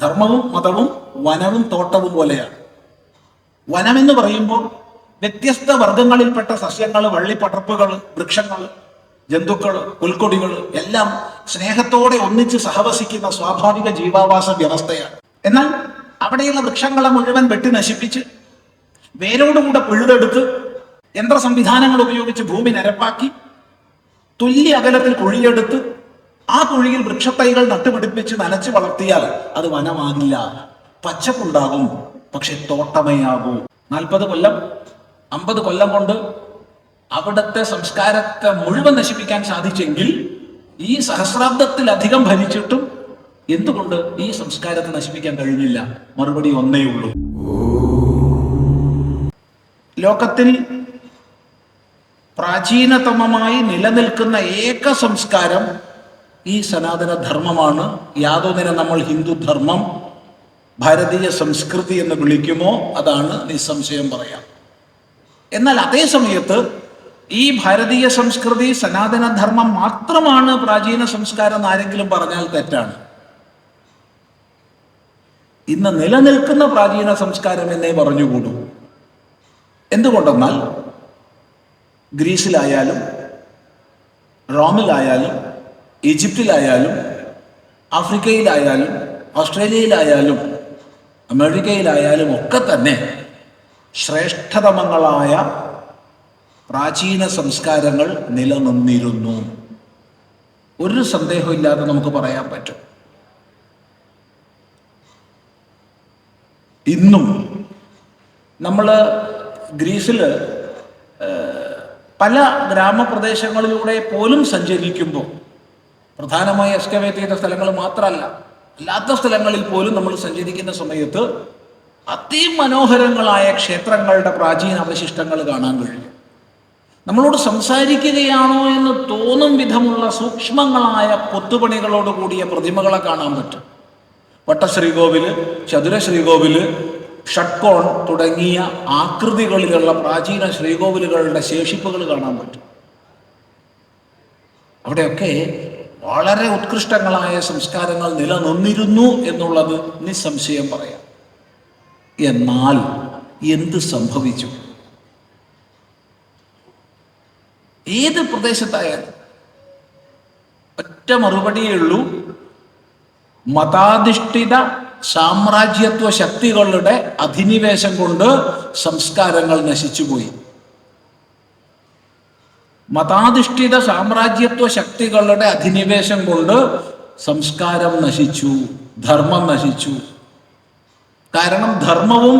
ധർമ്മവും മതവും വനവും തോട്ടവും പോലെയാണ്. വനമെന്ന് പറയുമ്പോൾ വ്യത്യസ്ത വർഗങ്ങളിൽപ്പെട്ട സസ്യങ്ങൾ വള്ളിപ്പടർപ്പുകൾ വൃക്ഷങ്ങൾ ജന്തുക്കൾ പുൽക്കൊടികൾ എല്ലാം സ്നേഹത്തോടെ ഒന്നിച്ച് സഹവസിക്കുന്ന സ്വാഭാവിക ജീവാവാസ വ്യവസ്ഥയാണ്. എന്നാൽ അവിടെയുള്ള വൃക്ഷങ്ങളെ മുഴുവൻ വെട്ടി നശിപ്പിച്ച് വേരോടുകൂടെ പിഴുതെടുത്ത് യന്ത്ര സംവിധാനങ്ങൾ ഉപയോഗിച്ച് ഭൂമി നിരപ്പാക്കി തുല്യ അകലത്തിൽ കുഴിയെടുത്ത് ആ കുഴിയിൽ വൃക്ഷത്തൈകൾ നട്ടുപിടിപ്പിച്ച് നനച്ച് വളർത്തിയാൽ അത് വനമാകില്ല. പച്ചപ്പുണ്ടാകും പക്ഷെ തോട്ടമയാകൂ. നാൽപ്പത് കൊല്ലം അമ്പത് കൊല്ലം കൊണ്ട് അവിടുത്തെ സംസ്കാരത്തെ മുഴുവൻ നശിപ്പിക്കാൻ സാധിച്ചെങ്കിൽ ഈ സഹസ്രാബ്ദത്തിലധികം ഭരിച്ചിട്ടും എന്തുകൊണ്ട് ഈ സംസ്കാരത്തെ നശിപ്പിക്കാൻ കഴിഞ്ഞില്ല? മറുപടി ഒന്നേ ഉള്ളൂ. ലോകത്തിൽ പ്രാചീനതമമായി നിലനിൽക്കുന്ന ഏക സംസ്കാരം ഈ സനാതന ധർമ്മമാണ് യാതൊന്നിനെ നമ്മൾ ഹിന്ദു ധർമ്മം ഭാരതീയ സംസ്കൃതി എന്ന് വിളിക്കുമോ അതാണ് നിസ്സംശയം പറയാം. എന്നാൽ അതേ സമയത്ത് ഈ ഭാരതീയ സംസ്കൃതി സനാതന ധർമ്മം മാത്രമാണ് പ്രാചീന സംസ്കാരം ആരെങ്കിലും പറഞ്ഞാൽ തെറ്റാണ്. ഇന്ന് നിലനിൽക്കുന്ന പ്രാചീന സംസ്കാരം എന്നേ പറഞ്ഞുകൂടൂ. എന്തുകൊണ്ടെന്നാൽ ഗ്രീസിലായാലും റോമിലായാലും ഈജിപ്തിലായാലും ആഫ്രിക്കയിലായാലും ഓസ്ട്രേലിയയിലായാലും അമേരിക്കയിലായാലും ഒക്കെ തന്നെ ശ്രേഷ്ഠതമങ്ങളായ പ്രാചീന സംസ്കാരങ്ങൾ നിലനിന്നിരുന്നു. ഒരു സന്ദേഹമില്ലാതെ നമുക്ക് പറയാൻ പറ്റും. ഇന്നും നമ്മൾ ഗ്രീസിൽ പല ഗ്രാമപ്രദേശങ്ങളിലൂടെ പോലും സഞ്ചരിക്കുമ്പോൾ പ്രധാനമായി എക്സ്കവേറ്റ് ചെയ്ത സ്ഥലങ്ങൾ മാത്രമല്ല അല്ലാത്ത സ്ഥലങ്ങളിൽ പോലും നമ്മൾ സഞ്ചരിക്കുന്ന സമയത്ത് അതിമനോഹരങ്ങളായ ക്ഷേത്രങ്ങളുടെ പ്രാചീന അവശിഷ്ടങ്ങൾ കാണാൻ കഴിയും. നമ്മളോട് സംസാരിക്കുകയാണോ എന്ന് തോന്നും വിധമുള്ള സൂക്ഷ്മങ്ങളായ കൊത്തുപണികളോട് കൂടിയ പ്രതിമകളെ കാണാൻ പറ്റും. വട്ടശ്രീകോവിൽ ചതുര ശ്രീകോവിൽ ഷട്കോൺ തുടങ്ങിയ ആകൃതികളിലുള്ള പ്രാചീന ശ്രീകോവിലുകളുടെ ശേഷിപ്പുകൾ കാണാൻ പറ്റും. അവിടെയൊക്കെ വളരെ ഉത്കൃഷ്ടങ്ങളായ സംസ്കാരങ്ങൾ നിലനിന്നിരുന്നു എന്നുള്ളത് നിസ്സംശയം പറയാം. എന്നാൽ എന്ത് സംഭവിച്ചു? ഏത് പ്രദേശത്തായാലും ഒറ്റ മറുപടിയേ ഉള്ളൂ. മതാധിഷ്ഠിത സാമ്രാജ്യത്വ ശക്തികളുടെ അധിനിവേശം കൊണ്ട് സംസ്കാരങ്ങൾ നശിച്ചുപോയി. മതാധിഷ്ഠിത സാമ്രാജ്യത്വ ശക്തികളുടെ അധിനിവേശം കൊണ്ട് സംസ്കാരം നശിച്ചു ധർമ്മം നശിച്ചു. കാരണം ധർമ്മവും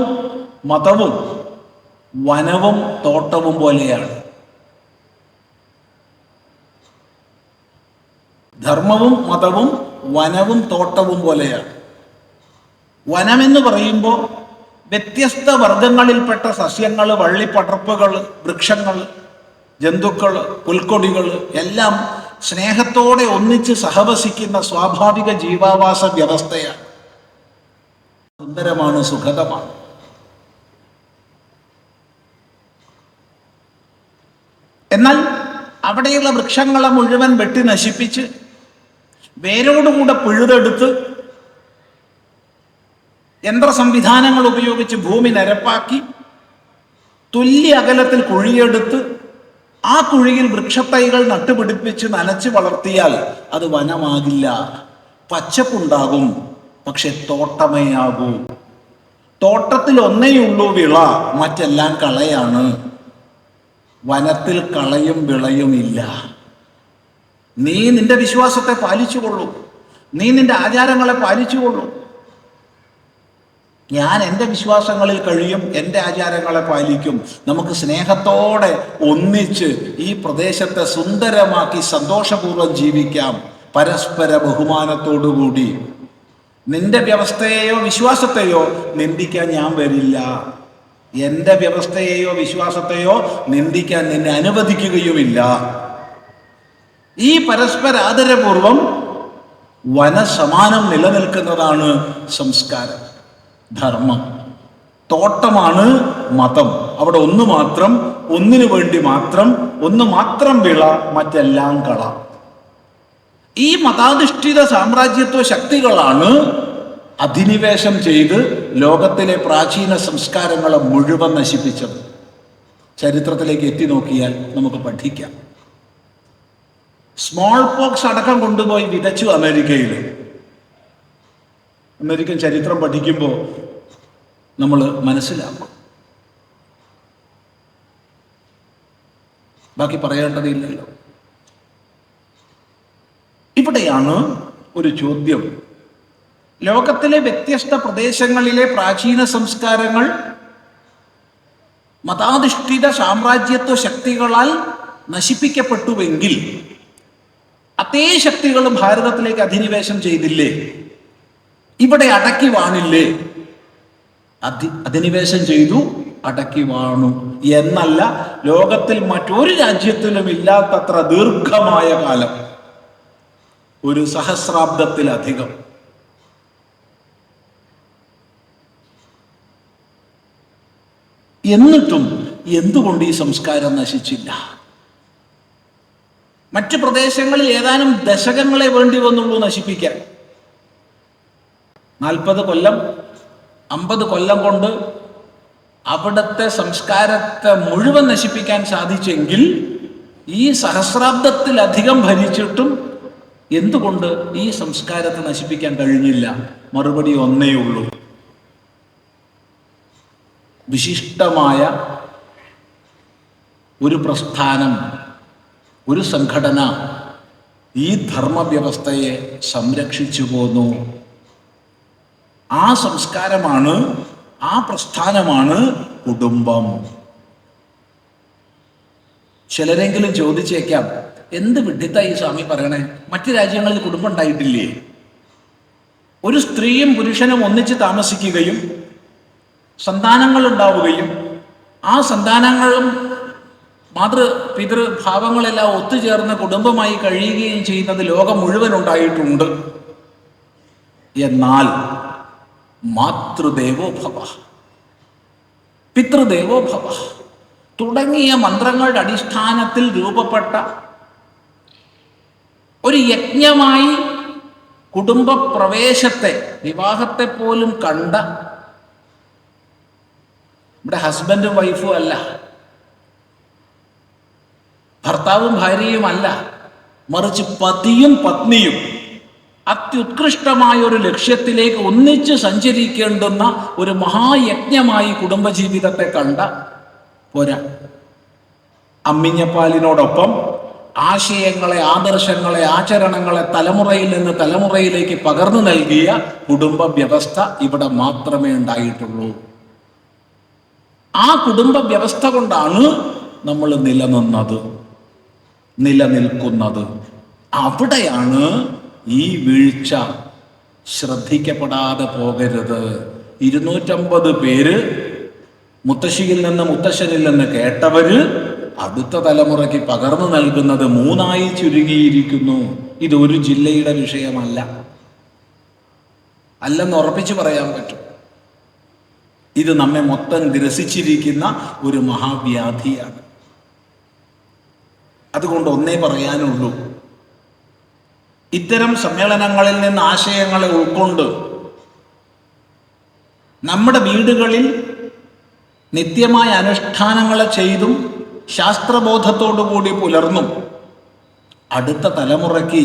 മതവും വനവും തോട്ടവും പോലെയാണ്. ധർമ്മവും മതവും വനവും തോട്ടവും പോലെയാണ്. വനമെന്ന് പറയുമ്പോൾ വ്യത്യസ്ത വർഗങ്ങളിൽപ്പെട്ട സസ്യങ്ങൾ വള്ളിപ്പടർപ്പുകൾ വൃക്ഷങ്ങൾ ജന്തുക്കൾ പുൽക്കൊടികൾ എല്ലാം സ്നേഹത്തോടെ ഒന്നിച്ച് സഹവസിക്കുന്ന സ്വാഭാവിക ജീവാവാസ വ്യവസ്ഥയാണ്. സുന്ദരമാണ് സുഖതമാണ് എന്നാൽ അവിടെയുള്ള വൃക്ഷങ്ങളെ മുഴുവൻ വെട്ടി നശിപ്പിച്ച് വേരോടുകൂടെ പിഴുതെടുത്ത് യന്ത്ര സംവിധാനങ്ങൾ ഉപയോഗിച്ച് ഭൂമി നിരപ്പാക്കി തുല്യ അകലത്തിൽ കുഴിയെടുത്ത് ആ കുഴിയിൽ വൃക്ഷത്തൈകൾ നട്ടുപിടിപ്പിച്ച് നനച്ച് വളർത്തിയാൽ അത് വനമാകില്ല. പച്ചപ്പുണ്ടാകും പക്ഷെ തോട്ടമേയാകൂ. തോട്ടത്തിൽ ഒന്നേയുള്ളൂ വിള മറ്റെല്ലാം കളയാണ്. വനത്തിൽ കളയും വിളയും ഇല്ല. നീ നിന്റെ വിശ്വാസത്തെ പാലിച്ചുകൊള്ളൂ. നീ നിന്റെ ആചാരങ്ങളെ പാലിച്ചുകൊള്ളൂ. ഞാൻ എന്റെ വിശ്വാസങ്ങളിൽ കഴിയും എന്റെ ആചാരങ്ങളെ പാലിക്കും. നമുക്ക് സ്നേഹത്തോടെ ഒന്നിച്ച് ഈ പ്രദേശത്തെ സുന്ദരമാക്കി സന്തോഷപൂർവം ജീവിക്കാം. പരസ്പര ബഹുമാനത്തോടുകൂടി നിന്റെ വ്യവസ്ഥയെയോ വിശ്വാസത്തെയോ നിന്ദിക്കാൻ ഞാൻ വരില്ല. എന്റെ വ്യവസ്ഥയെയോ വിശ്വാസത്തെയോ നിന്ദിക്കാൻ നിന്നെ അനുവദിക്കുകയുമില്ല. ഈ പരസ്പര ആദരപൂർവം വനസമാനം നിലനിൽക്കുന്നതാണ് സംസ്കാരം. ധർമ്മം. തോട്ടമാണ് മതം. അവിടെ ഒന്ന് മാത്രം ഒന്നിനു വേണ്ടി മാത്രം ഒന്ന് മാത്രം വിള മറ്റെല്ലാം കള. ഈ മതാധിഷ്ഠിത സാമ്രാജ്യത്വ ശക്തികളാണ് അധിനിവേശം ചെയ്ത് ലോകത്തിലെ പ്രാചീന സംസ്കാരങ്ങളെ മുഴുവൻ നശിപ്പിച്ചത്. ചരിത്രത്തിലേക്ക് എത്തി നോക്കിയാൽ നമുക്ക് പഠിക്കാം. സ്മോൾ പോക്സ് അടക്കം കൊണ്ടുപോയി വിതച്ചു അമേരിക്കയിൽ അമേരിക്കൻ ചരിത്രം പഠിക്കുമ്പോൾ നമ്മൾ മനസ്സിലാക്കും. ബാക്കി പറയേണ്ടതില്ലല്ലോ. ഇവിടെയാണ് ഒരു ചോദ്യം. ലോകത്തിലെ വ്യത്യസ്ത പ്രദേശങ്ങളിലെ പ്രാചീന സംസ്കാരങ്ങൾ മതാധിഷ്ഠിത സാമ്രാജ്യത്വ ശക്തികളാൽ നശിപ്പിക്കപ്പെട്ടുവെങ്കിൽ അതേ ശക്തികൾ ഭാരതത്തിലേക്ക് അധിനിവേശം ചെയ്തില്ലേ? ഇവിടെ അടക്കി വാണില്ലേ? അധി അധിനിവേശം ചെയ്തു അടക്കി വാണു. എന്നല്ല ലോകത്തിൽ മറ്റൊരു രാജ്യത്തിലും ഇല്ലാത്തത്ര ദീർഘമായ കാലം. ഒരു സഹസ്രാബ്ദത്തിലധികം. എന്നിട്ടും എന്തുകൊണ്ട് ഈ സംസ്കാരം നശിച്ചില്ല? മറ്റു പ്രദേശങ്ങളിൽ ഏതാനും ദശകങ്ങളെ വേണ്ടി വന്നുള്ളൂ നശിപ്പിക്കാൻ. നാൽപ്പത് കൊല്ലം അമ്പത് കൊല്ലം കൊണ്ട് അവിടുത്തെ സംസ്കാരത്തെ മുഴുവൻ നശിപ്പിക്കാൻ സാധിച്ചെങ്കിൽ ഈ സഹസ്രാബ്ദത്തിലധികം ഭരിച്ചിട്ടും എന്തുകൊണ്ട് ഈ സംസ്കാരത്തെ നശിപ്പിക്കാൻ കഴിഞ്ഞില്ല? മറുപടി ഒന്നേ ഉള്ളൂ. വിശിഷ്ടമായ ഒരു പ്രസ്ഥാനം ഒരു സംഘടന ഈ ധർമ്മവ്യവസ്ഥയെ സംരക്ഷിച്ചു പോന്നു. ആ സംസ്കാരമാണ് ആ പ്രസ്ഥാനമാണ് കുടുംബം. ചിലരെങ്കിലും ചോദിച്ചേക്കാം എന്ത് വിഡിത്ത ഈ സ്വാമി പറയണേ? മറ്റു രാജ്യങ്ങളിൽ കുടുംബം ഉണ്ടായിട്ടില്ലേ? ഒരു സ്ത്രീയും പുരുഷനും ഒന്നിച്ച് താമസിക്കുകയും സന്താനങ്ങൾ ഉണ്ടാവുകയും ആ സന്താനങ്ങളും മാതൃ പിതൃഭാവങ്ങളെല്ലാം ഒത്തുചേർന്ന് കുടുംബമായി കഴിയുകയും ചെയ്യുന്നത് ലോകം മുഴുവൻ ഉണ്ടായിട്ടുണ്ട്. എന്നാൽ മാതൃദേവോ ഭവ. പിതൃദേവോ ഭവ. തുടങ്ങിയ മന്ത്രങ്ങളുടെ അടിസ്ഥാനത്തിൽ രൂപപ്പെട്ട ഒരു യജ്ഞമായി കുടുംബപ്രവേശത്തെ വിവാഹത്തെ പോലും കണ്ട ഇവിടെ ഹസ്ബൻഡും വൈഫും അല്ല. ഭർത്താവും ഭാര്യയുമല്ല മറിച്ച് പതിയും പത്നിയും. അത്യുത്കൃഷ്ടമായ ഒരു ലക്ഷ്യത്തിലേക്ക് ഒന്നിച്ച് സഞ്ചരിക്കേണ്ടുന്ന ഒരു മഹായജ്ഞമായി കുടുംബജീവിതത്തെ കണ്ട പോരാ. അമ്മിഞ്ഞപ്പാലിനോടൊപ്പം ആശയങ്ങളെ ആദർശങ്ങളെ ആചരണങ്ങളെ തലമുറയിൽ നിന്ന് തലമുറയിലേക്ക് പകർന്നു നൽകിയ കുടുംബ വ്യവസ്ഥ ഇവിടെ മാത്രമേ ഉണ്ടായിട്ടുള്ളൂ. ആ കുടുംബ വ്യവസ്ഥ കൊണ്ടാണ് നമ്മൾ നിലനിന്നത് നിലനിൽക്കുന്നത്. അവിടെയാണ് ഈ വീഴ്ച ശ്രദ്ധിക്കപ്പെടാതെ പോകരുത്. ഇരുന്നൂറ്റമ്പത് പേര് മുത്തശ്ശിയിൽ നിന്ന് മുത്തശ്ശനിൽ നിന്ന് കേട്ടവര് അടുത്ത തലമുറയ്ക്ക് പകർന്നു നൽകുന്നത് മൂന്നായി ചുരുങ്ങിയിരിക്കുന്നു. ഇത് ഒരു ജില്ലയുടെ വിഷയമല്ല. അല്ലെന്ന് ഉറപ്പിച്ചു പറയാൻ പറ്റും. ഇത് നമ്മെ മൊത്തം ഗ്രസിച്ചിരിക്കുന്ന ഒരു മഹാവ്യാധിയാണ്. അതുകൊണ്ട് ഒന്നേ പറയാനുള്ളൂ. ഇത്തരം സമ്മേളനങ്ങളിൽ നിന്ന് ആശയങ്ങളെ ഉൾക്കൊണ്ട് നമ്മുടെ വീടുകളിൽ നിത്യമായ അനുഷ്ഠാനങ്ങളെ ചെയ്തും ശാസ്ത്രബോധത്തോടുകൂടി പുലർന്നും അടുത്ത തലമുറയ്ക്ക്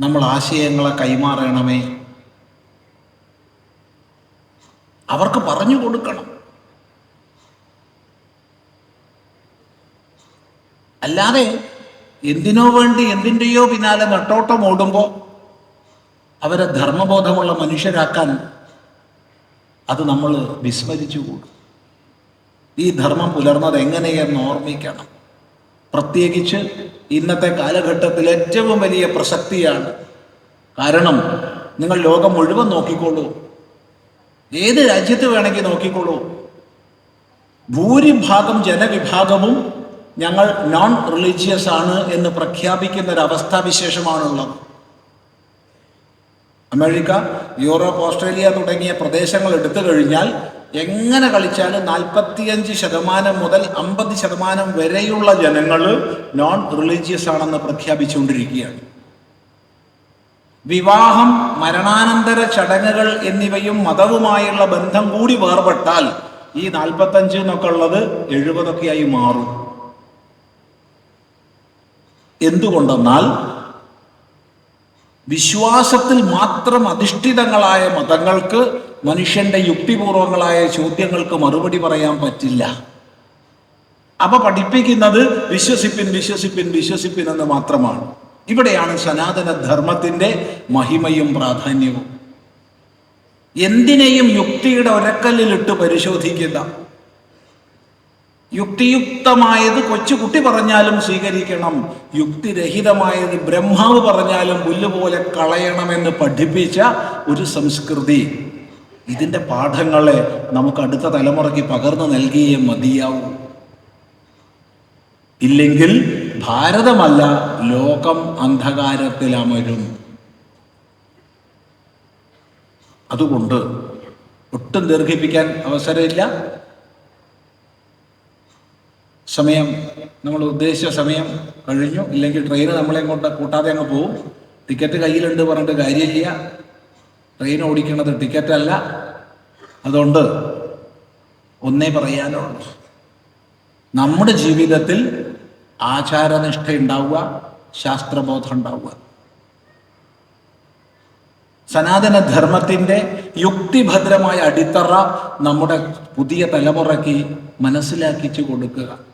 നമ്മൾ ആശയങ്ങളെ കൈമാറണമേ. അവർക്ക് പറഞ്ഞു കൊടുക്കണം. അല്ലാതെ എന്തിനോ വേണ്ടി എന്തിന്റെയോ പിന്നാലെ നെട്ടോട്ടം ഓടുമ്പോൾ അവരെ ധർമ്മബോധമുള്ള മനുഷ്യരാക്കാൻ അത് നമ്മൾ വിസ്മരിച്ചു കൂടും. ഈ ധർമ്മം പുലർന്നത് എങ്ങനെയെന്ന് ഓർമ്മിക്കണം. പ്രത്യേകിച്ച് ഇന്നത്തെ കാലഘട്ടത്തിൽ ഏറ്റവും വലിയ പ്രസക്തിയാണ്. കാരണം നിങ്ങൾ ലോകം മുഴുവൻ നോക്കിക്കോളൂ. ഏത് രാജ്യത്ത് വേണമെങ്കിൽ നോക്കിക്കോളൂ. ഭൂരിഭാഗം ജനവിഭാഗവും ഞങ്ങൾ നോൺ റിലീജിയസ് ആണ് എന്ന് പ്രഖ്യാപിക്കുന്ന ഒരു അവസ്ഥാവിശേഷമാണുള്ളത് അമേരിക്ക യൂറോപ്പ് ഓസ്ട്രേലിയ തുടങ്ങിയ പ്രദേശങ്ങൾ എടുത്തു കഴിഞ്ഞാൽ എങ്ങനെ കളിച്ചാലും നാൽപ്പത്തിയഞ്ച് ശതമാനം മുതൽ അമ്പത് ശതമാനം വരെയുള്ള ജനങ്ങൾ നോൺ റിലീജിയസ് ആണെന്ന് പ്രഖ്യാപിച്ചുകൊണ്ടിരിക്കുകയാണ്. വിവാഹം മരണാനന്തര ചടങ്ങുകൾ എന്നിവയും മതവുമായുള്ള ബന്ധം കൂടി വേർപെട്ടാൽ ഈ നാൽപ്പത്തഞ്ച് എന്നൊക്കെ ഉള്ളത് എഴുപതൊക്കെയായി മാറും. എന്തുകൊണ്ടെന്നാൽ വിശ്വാസത്തിൽ മാത്രം അധിഷ്ഠിതങ്ങളായ മതങ്ങൾക്ക് മനുഷ്യന്റെ യുക്തിപൂർവങ്ങളായ ചോദ്യങ്ങൾക്ക് മറുപടി പറയാൻ പറ്റില്ല. അപ്പൊ പഠിപ്പിക്കുന്നത് വിശ്വസിപ്പിൻ വിശ്വസിപ്പിൻ വിശ്വസിപ്പിൻ എന്ന് മാത്രമാണ്. ഇവിടെയാണ് സനാതന ധർമ്മത്തിന്റെ മഹിമയും പ്രാധാന്യവും. എന്തിനേയും യുക്തിയുടെ ഒരക്കല്ലിലിട്ട് പരിശോധിക്കുക യുക്തിയുക്തമായത് കൊച്ചുകുട്ടി പറഞ്ഞാലും സ്വീകരിക്കണം. യുക്തിരഹിതമായത് ബ്രഹ്മാവ് പറഞ്ഞാലും പുല്ലുപോലെ കളയണമെന്ന് പഠിപ്പിച്ച ഒരു സംസ്കൃതി. ഇതിന്റെ പാഠങ്ങളെ നമുക്ക് അടുത്ത തലമുറയ്ക്ക് പകർന്നു നൽകിയേ മതിയാവൂ. ഇല്ലെങ്കിൽ ഭാരതമല്ല ലോകം അന്ധകാരത്തിലമരും. അതുകൊണ്ട് ഒട്ടും ദീർഘിപ്പിക്കാൻ അവസരമില്ല. സമയം നമ്മൾ ഉദ്ദേശിച്ച സമയം കഴിഞ്ഞു. ഇല്ലെങ്കിൽ ട്രെയിൻ നമ്മളെ കൊണ്ട് കൂട്ടാതെ അങ്ങ് പോവും. ടിക്കറ്റ് കയ്യിലുണ്ട് പറഞ്ഞിട്ട് കാര്യമില്ല. ട്രെയിൻ ഓടിക്കുന്നത് ടിക്കറ്റ് അല്ല. അതുകൊണ്ട് ഒന്നേ പറയാനുള്ളൂ. നമ്മുടെ ജീവിതത്തിൽ ആചാരനിഷ്ഠ ഉണ്ടാവുക ശാസ്ത്രബോധം ഉണ്ടാവുക സനാതനധർമ്മത്തിന്റെ യുക്തിഭദ്രമായ അടിത്തറ നമ്മുടെ പുതിയ തലമുറയ്ക്ക് മനസ്സിലാക്കിച്ചു കൊടുക്കുക.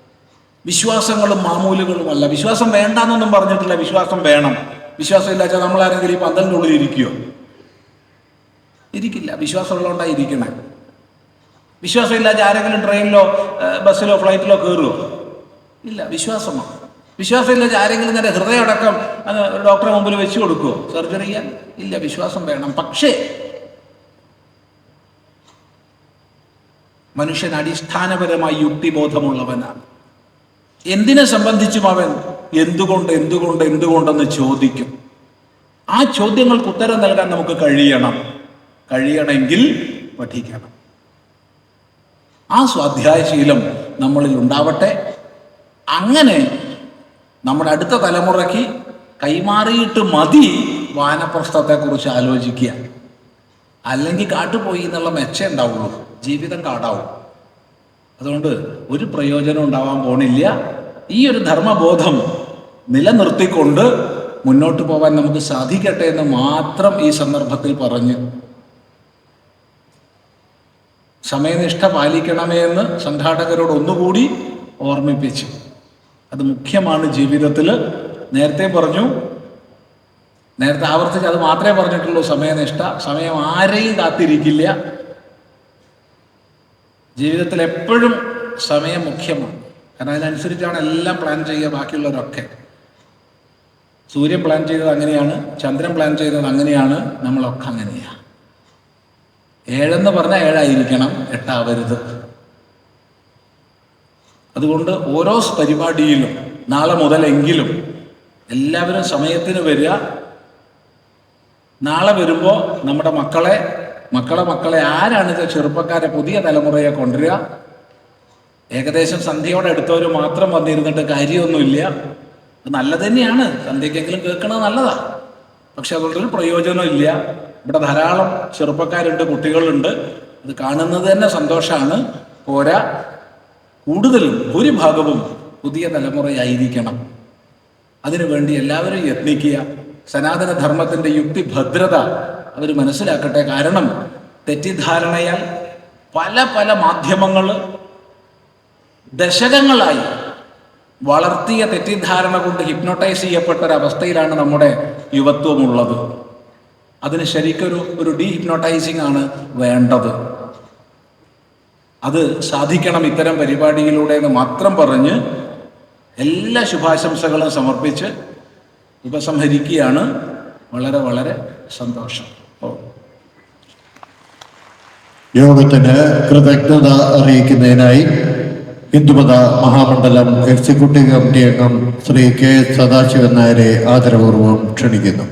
വിശ്വാസങ്ങളും മാമൂലുകളുമല്ല. വിശ്വാസം വേണ്ടാന്നൊന്നും പറഞ്ഞിട്ടില്ല. വിശ്വാസം വേണം. വിശ്വാസം ഇല്ലാച്ചാൽ നമ്മളാരെങ്കിലും ഈ പന്തലിന്റെ ഉള്ളിൽ ഇരിക്കുമോ ഇരിക്കില്ല. വിശ്വാസമുള്ളതുകൊണ്ടാണ് ഇരിക്കണേ. വിശ്വാസമില്ലാതെ ആരെങ്കിലും ട്രെയിനിലോ ബസ്സിലോ ഫ്ലൈറ്റിലോ കയറുമോ ഇല്ല വിശ്വാസമാണ് വിശ്വാസമില്ലാതെ ആരെങ്കിലും തന്നെ ഹൃദയം അടക്കം അത് ഡോക്ടറെ മുമ്പിൽ വെച്ച് കൊടുക്കുമോ സർജറി ചെയ്യാൻ? ഇല്ല വിശ്വാസം വേണം. പക്ഷേ മനുഷ്യൻ അടിസ്ഥാനപരമായി യുക്തിബോധമുള്ളവനാണ്. എന്തിനെ സംബന്ധിച്ചും അവൻ എന്തുകൊണ്ട് എന്തുകൊണ്ട് എന്തുകൊണ്ടെന്ന് ചോദിക്കും. ആ ചോദ്യങ്ങൾക്ക് ഉത്തരം നൽകാൻ നമുക്ക് കഴിയണം. കഴിയണമെങ്കിൽ പഠിക്കണം. ആ സ്വാധ്യായശീലം നമ്മളിൽ ഉണ്ടാവട്ടെ. അങ്ങനെ നമ്മുടെ അടുത്ത തലമുറയ്ക്ക് കൈമാറിയിട്ട് മതി വാനപ്രസ്ഥത്തെക്കുറിച്ച് ആലോചിക്കുക. അല്ലെങ്കിൽ കാട്ടുപോയി എന്നുള്ള മെച്ചം ഉണ്ടാവുള്ളൂ. ജീവിതം കാടാവും. അതുകൊണ്ട് ഒരു പ്രയോജനം ഉണ്ടാവാൻ പോണില്ല. ഈ ഒരു ധർമ്മബോധം നിലനിർത്തിക്കൊണ്ട് മുന്നോട്ട് പോകാൻ നമുക്ക് സാധിക്കട്ടെ എന്ന് മാത്രം ഈ സന്ദർഭത്തിൽ പറഞ്ഞ് സമയനിഷ്ഠ പാലിക്കണമേ എന്ന് സംഘാടകരോട് ഒന്നുകൂടി ഓർമ്മിപ്പിച്ചു. അത് മുഖ്യമാണ് ജീവിതത്തിൽ നേരത്തെ പറഞ്ഞു നേരത്തെ ആവർത്തിച്ച് അത് മാത്രമേ പറഞ്ഞിട്ടുള്ളൂ സമയനിഷ്ഠ. സമയം ആരെയും കാത്തിരിക്കില്ല. ജീവിതത്തിൽ എപ്പോഴും സമയം മുഖ്യമാണ്. കാരണം അതിനനുസരിച്ചാണ് എല്ലാം പ്ലാൻ ചെയ്യുക ബാക്കിയുള്ളവരൊക്കെ. സൂര്യൻ പ്ലാൻ ചെയ്തത് അങ്ങനെയാണ് ചന്ദ്രൻ പ്ലാൻ ചെയ്തത് അങ്ങനെയാണ് നമ്മളൊക്കെ അങ്ങനെയാണ് ഏഴെന്ന് പറഞ്ഞാൽ ഏഴായിരിക്കണം എട്ടാവരുത്. അതുകൊണ്ട് ഓരോ പരിപാടിയിലും നാളെ മുതലെങ്കിലും എല്ലാവരും സമയത്തിന് വരിക. നാളെ വരുമ്പോൾ നമ്മുടെ മക്കളെ മക്കളെ മക്കളെ ആരാണിത് ചെറുപ്പക്കാരെ പുതിയ തലമുറയെ കൊണ്ടുവരിക? ഏകദേശം സന്ധ്യയോടെ അടുത്തവർ മാത്രം വന്നിരുന്നിട്ട് കാര്യമൊന്നുമില്ല. നല്ലത് തന്നെയാണ്. സന്ധ്യക്കെങ്കിലും കേൾക്കണത് നല്ലതാ. പക്ഷെ അതുകൊണ്ടൊരു പ്രയോജനമില്ല. ഇവിടെ ധാരാളം ചെറുപ്പക്കാരുണ്ട് കുട്ടികളുണ്ട്. അത് കാണുന്നത് തന്നെ സന്തോഷമാണ്. പോരാ. കൂടുതലും ഭൂരിഭാഗവും പുതിയ തലമുറയായിരിക്കണം. അതിനുവേണ്ടി എല്ലാവരും യത്നിക്കുക. സനാതന ധർമ്മത്തിന്റെ യുക്തിഭദ്രത അവർ മനസ്സിലാക്കട്ടെ. കാരണം തെറ്റിദ്ധാരണയാൽ പല പല മാധ്യമങ്ങൾ ദശകങ്ങളായി വളർത്തിയ തെറ്റിദ്ധാരണ കൊണ്ട് ഹിപ്നോട്ടൈസ് ചെയ്യപ്പെട്ട ഒരവസ്ഥയിലാണ് നമ്മുടെ യുവത്വമുള്ളത്. അതിന് ശരിക്കൊരു ഒരു ഡീ ഹിപ്നോട്ടൈസിങ് ആണ് വേണ്ടത്. അത് സാധിക്കണം ഇത്തരം പരിപാടിയിലൂടെ എന്ന് മാത്രം പറഞ്ഞ് എല്ലാ ശുഭാശംസകളും സമർപ്പിച്ച് ഉപസംഹരിക്കുകയാണ്. വളരെ വളരെ സന്തോഷം. യോഗത്തിന് കൃതജ്ഞത അറിയിക്കുന്നതിനായി ഹിന്ദുമത മഹാമണ്ഡലം എക്സിക്യൂട്ടീവ് കമ്മിറ്റി അംഗം ശ്രീ കെ സദാശിവൻ നായരെ ആദരപൂർവം ക്ഷണിക്കുന്നു.